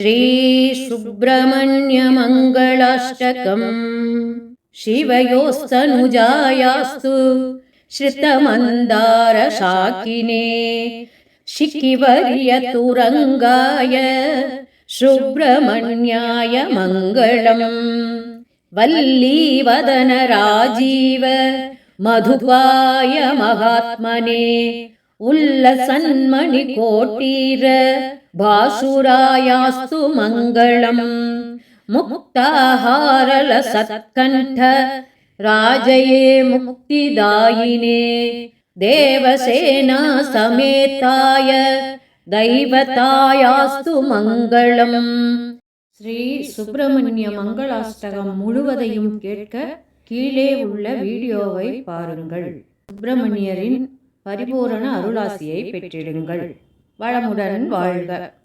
श्रीसुब्रह्मण्यमङ्गलाष्टकम् शिवयोस्तनुजायास्तु श्रितमन्दारशाकिने शिखिवर्यतुरङ्गाय सुब्रह्मण्याय मङ्गलम् वल्लीवदनराजीव मधुपाय महात्मने उल्लसन्मणिकोटीर भासुरायास्तु मङ्गलम् मुक्ताहारलसत्कण्ठ राजये मुक्तिदायिने देवसेना समेताय दैवतायास्तु मङ्गलम् ஸ்ரீ சுப்பிரமணிய மங்களாஷ்டகம் முழுவதையும் கேட்க கீழே உள்ள வீடியோவை பாருங்கள் சுப்பிரமணியரின் பரிபூரண அருளாசியை பெற்றிடுங்கள் வளமுடன் வாழ்க.